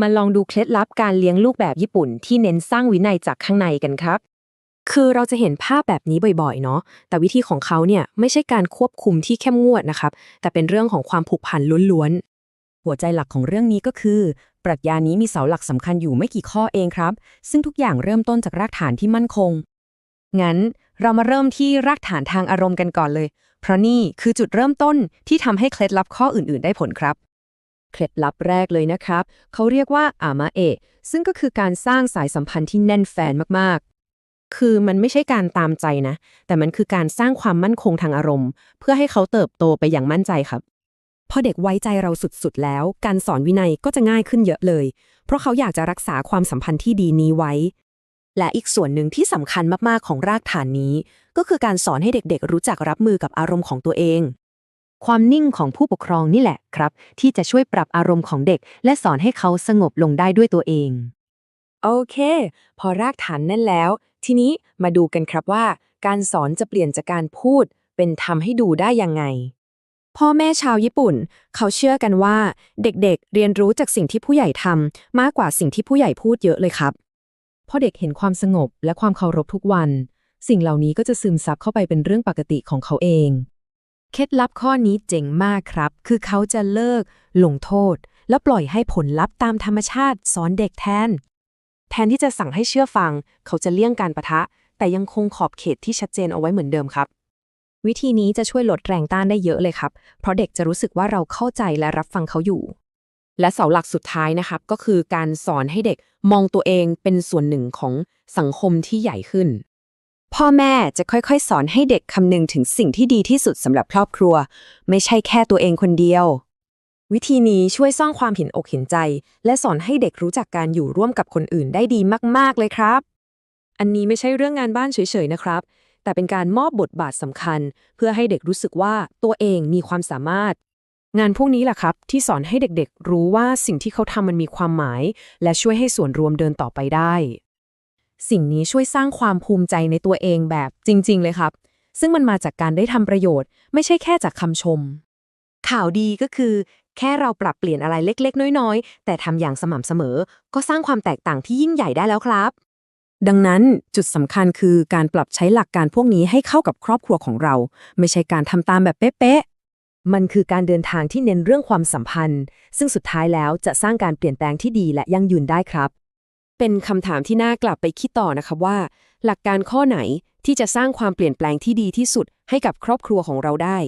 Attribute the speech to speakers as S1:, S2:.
S1: มาลองดูเคล็ดลับการเลี้ยงลูกแบบญี่ปุ่น ที่เน้นสร้างวินัยจากข้างในกันครับ คือเราจะเห็นภาพแบบนี้บ่อยๆ เนาะ แต่วิธีของเขาเนี่ยไม่ใช่การควบคุมที่เข้มงวดนะครับ แต่เป็นเรื่องของความผูกพันล้วนๆ
S2: หัวใจหลักของเรื่องนี้ก็คือ ปรัชญานี้มีเสาหลักสำคัญอยู่ไม่กี่ข้อเองครับ ซึ่งทุกอย่างเริ่มต้นจากรากฐานที่มั่นคง
S1: งั้นเรามาเริ่มที่รากฐานทางอารมณ์กันก่อนเลย เพราะนี่คือจุดเริ่มต้นที่ทำให้เคล็ดลับข้ออื่น ๆ ได้ผลครับ เคล็ดลับแรกเลยนะครับ เขาเรียกว่าอามาเอะซึ่งก็คือการสร้างสายสัมพันธ์ที่แน่นแฟนมากๆ คือมันไม่ใช่การตามใจนะ แต่มันคือการสร้างความมั่นคงทางอารมณ์ เพื่อให้เขาเติบโตไปอย่างมั่นใจครับ
S2: พอเด็กไว้ใจเราสุดๆแล้ว การสอนวินัยก็จะง่ายขึ้นเยอะเลย เพราะเขาอยากจะรักษาความสัมพันธ์ที่ดีนี้ไว้
S1: และอีกส่วนหนึ่งที่สำคัญมากๆของรากฐานนี้ ก็คือการสอนให้เด็กๆ รู้จักรับมือกับอารมณ์ของตัวเอง ความนิ่งของผู้ปกครองนี่แหละครับ ที่จะช่วยปรับอารมณ์ของเด็ก และสอนให้เขาสงบลงได้ด้วยตัวเอง โอเค พอรากฐานแน่นแล้ว ทีนี้มาดูกันครับว่า การสอนจะเปลี่ยนจากการพูด เป็นทำให้ดูได้ยังไง พ่อแม่ชาวญี่ปุ่น เขาเชื่อกันว่า เด็กๆเรียนรู้จากสิ่งที่ผู้ใหญ่ทำมากกว่าสิ่งที่ผู้ใหญ่พูดเยอะเลยครับพอเด็กเห็นความสงบและความเคารพทุกวัน สิ่งเหล่านี้ก็จะซึมซับเข้าไปเป็นเรื่องปกติของเขาเอง เคล็ดลับข้อนี้เจ๋งมากครับ คือเขาจะเลิกลงโทษ แล้วปล่อยให้ผลลัพธ์ตามธรรมชาติสอนเด็กแทน แทนที่จะสั่งให้เชื่อฟัง เขาจะเลี่ยงการประทะ แต่ยังคงขอบเขตที่ชัดเจนเอาไว้เหมือนเดิมครับ วิธีนี้จะช่วยลดแรงต้านได้เยอะเลยครับ เพราะเด็กจะรู้สึกว่าเราเข้าใจและรับฟังเขาอยู่ และเสาหลักสุดท้ายนะครับ ก็คือการสอนให้เด็กมองตัวเองเป็นส่วนหนึ่งของสังคมที่ใหญ่ขึ้น พ่อแม่จะค่อยๆ สอนให้เด็กคำนึงถึงสิ่งที่ดีที่สุดสำหรับครอบครัว ไม่ใช่แค่ตัวเองคนเดียว วิธีนี้ช่วยสร้างความเห็นอกเห็นใจ และสอนให้เด็กรู้จักการอยู่ร่วมกับคนอื่นได้ดีมากๆเลยครับ อันนี้ไม่ใช่เรื่องงานบ้านเฉยๆนะครับ แต่เป็นการมอบบทบาทสำคัญ เพื่อให้เด็กรู้สึกว่าตัวเองมีความสามารถ งานพวกนี้แหละครับ ที่สอนให้เด็กๆ รู้ว่าสิ่งที่เขาทำมันมีความหมาย และช่วยให้ส่วนรวมเดินต่อไปได้ สิ่งนี้ช่วยสร้างความภูมิใจในตัวเองแบบจริง ๆ เลยครับ ซึ่งมันมาจากการได้ทำประโยชน์ ไม่ใช่แค่จากคำชม ข่าวดีก็คือ แค่เราปรับเปลี่ยนอะไรเล็ก ๆ น้อย ๆ แต่ทำอย่างสม่ำเสมอ ก็สร้างความแตกต่างที่ยิ่งใหญ่ได้แล้วครับ ดังนั้นจุดสำคัญคือการปรับใช้หลักการพวกนี้ให้เข้ากับครอบครัวของเรา ไม่ใช่การทำตามแบบเป๊ะๆมันคือการเดินทางที่เน้นเรื่องความสัมพันธ์ ซึ่งสุดท้ายแล้วจะสร้างการเปลี่ยนแปลงที่ดีและยั่งยืนได้ครับ เป็นคำถามที่น่ากลับไปคิดต่อนะครับว่า หลักการข้อไหนที่จะสร้างความเปลี่ยนแปลงที่ดีที่สุดให้กับครอบครัวของเราได้